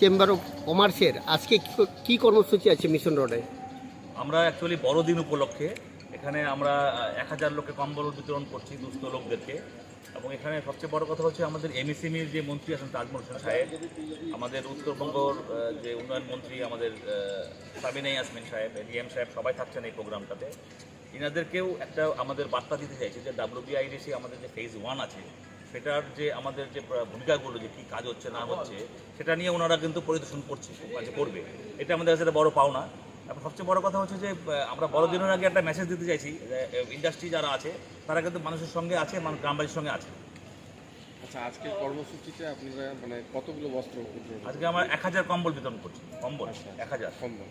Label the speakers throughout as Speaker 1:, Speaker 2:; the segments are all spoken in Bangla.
Speaker 1: চেম্বার অফ কমার্সের আজকে কি- কর্মসূচি আছে মিশন রোডে?
Speaker 2: আমরা অ্যাকচুয়ালি বড়দিন উপলক্ষে এখানে আমরা এক হাজার লোকে কম্বল বিতরণ করছি দুস্থ লোকদেরকে। এবং এখানে সবচেয়ে বড় কথা হচ্ছে আমাদের এমএসএমইর যে মন্ত্রী আছেন তাজমল হোসেন সাহেব, আমাদের উত্তরবঙ্গর যে উন্নয়ন মন্ত্রী আমাদের সাবিনা ইয়াসমিন সাহেব ডিএম সাহেব সবাই থাকছেন এই প্রোগ্রামটাতে। এনাদেরকেও একটা আমাদের বার্তা দিতে চাইছি যে ডাব্লিউবিআইডিসি আমাদের যে ফেজ ওয়ান আছে সেটার যে আমাদের যে ভূমিকাগুলো যে কী কাজ হচ্ছে না হচ্ছে সেটা নিয়ে ওনারা কিন্তু পরিদর্শন করছে কাজ করবে। এটা আমাদের কাছে একটা বড় পাওনা। এবং সবচেয়ে বড় কথা হচ্ছে যে আমরা বড়দিনের আগে একটা মেসেজ দিতে চাইছি ইন্ডাস্ট্রি যারা আছে তারা কিন্তু মানুষের সঙ্গে আছে মানুষ গ্রামবাসীর সঙ্গে আছে।
Speaker 3: আচ্ছা আজকের কর্মসূচিতে আপনারা মানে কতগুলো বস্ত্র
Speaker 2: আজকে আমরা এক হাজার কম্বল বিতরণ করছি কম্বল এক হাজার।
Speaker 3: কম্বল।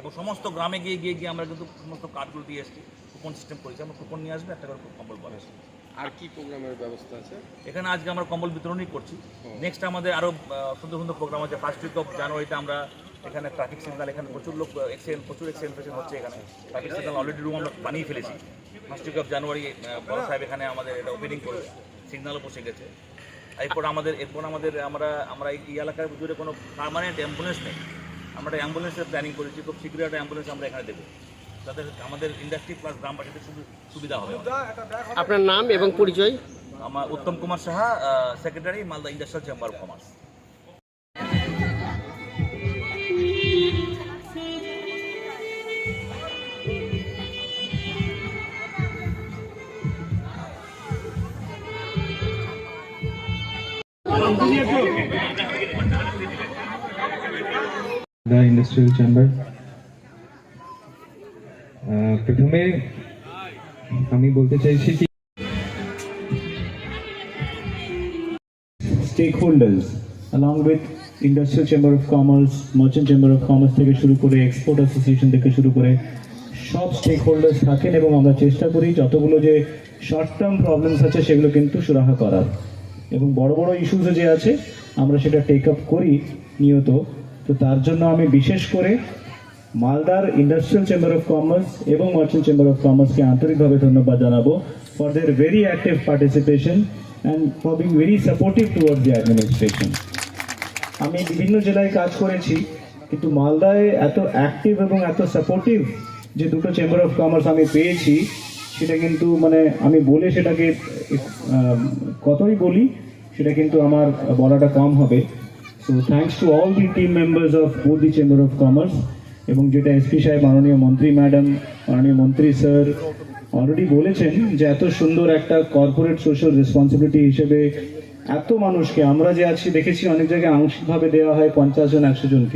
Speaker 2: এবং সমস্ত গ্রামে গিয়ে গিয়ে গিয়ে আমরা কিন্তু সমস্ত কার্ডগুলো দিয়ে এসেছি কুপন সিস্টেম করেছি আমরা কুপন নিয়ে আসবে একটা করে কম্বল পাবে
Speaker 3: আর কি প্রোগ্রামের ব্যবস্থা আছে?
Speaker 2: এখানে আজকে আমরা কম্বল বিতরণই করছি। নেক্সট আমাদের আরও সুন্দর সুন্দর প্রোগ্রাম আছে। ফার্স্ট উইক অফ জানুয়ারিতে আমরা এখানে ট্রাফিক সিগন্যাল এখানে প্রচুর লোক এক্সিডেন্ট প্রচুর এক্সিডেন্ট হচ্ছে এখানে। ট্রাফিক সিগন্যাল অলরেডি রুম আমরা বানিয়ে ফেলেছি। ফার্স্ট উইক অফ জানুয়ারি বড় সাহেব এখানে আমাদের এটা ওপেনিং করবে সিগন্যালও বসে গেছে। এরপর আমাদের এরপর আমাদের আমরা আমরা এই এলাকার জুড়ে কোনো পার্মানেন্ট অ্যাম্বুলেন্স নেই। আমরা অ্যাম্বুলেন্সের প্ল্যানিং করেছি। খুব শীঘ্রই একটা অ্যাম্বুলেন্স আমরা এখানে দেবো। যাতে আমাদের ইন্ডাস্ট্রি প্লাস গ্রামবাসীদের সুবিধা হবে।
Speaker 1: আপনার নাম এবং পরিচয়?
Speaker 2: আমার Uttam Kumar Saha secretary Malda industrial chamber of commerce
Speaker 4: the industrial chamber প্রথমে আমি বলতে চাইছি কি
Speaker 5: stakeholders, along with industrial chamber of commerce merchant chamber of commerce থেকে শুরু করে এক্সপোর্ট অ্যাসোসিয়েশন থেকে শুরু করে সব স্টেক হোল্ডার্স থাকেন এবং আমরা চেষ্টা করি যতগুলো যে শর্ট টার্ম প্রবলেমস আছে সেগুলো কিন্তু সুরাহা করার। এবং বড় বড় ইস্যুসও যে আছে, আমরা সেটা টেক আপ করি নিয়ত। তো তার জন্য আমি বিশেষ করে মালদার ইন্ডাস্ট্রিয়াল চেম্বার অফ কমার্স এবং মার্চেন্ট চেম্বার অফ কমার্সকে আন্তরিকভাবে ধন্যবাদ জানাব for their very active participation and for being very supportive toward the administration আমি বিভিন্ন জেলায় কাজ করেছি, কিন্তু মালদায় এত অ্যাক্টিভ এবং এত সাপোর্টিভ যে দুটো চেম্বার অফ কমার্স আমি পেয়েছি, সেটা কিন্তু মানে আমি বলে সেটাকে কতই বলি, সেটা কিন্তু আমার বলাটা কম হবে। So thanks to all the team members of both the chamber of commerce এবং যেটা এসপি সাহেব, মাননীয় মন্ত্রী ম্যাডাম, মাননীয় মন্ত্রী স্যার অলরেডি বলেছেন যে এত সুন্দর একটা কর্পোরেট সোশ্যাল রেসপন্সিবিলিটি হিসেবে এত মানুষকে, আমরা যে আছি দেখেছি অনেক জায়গায় আংশিকভাবে দেওয়া হয় পঞ্চাশ জন, একশো জনকে।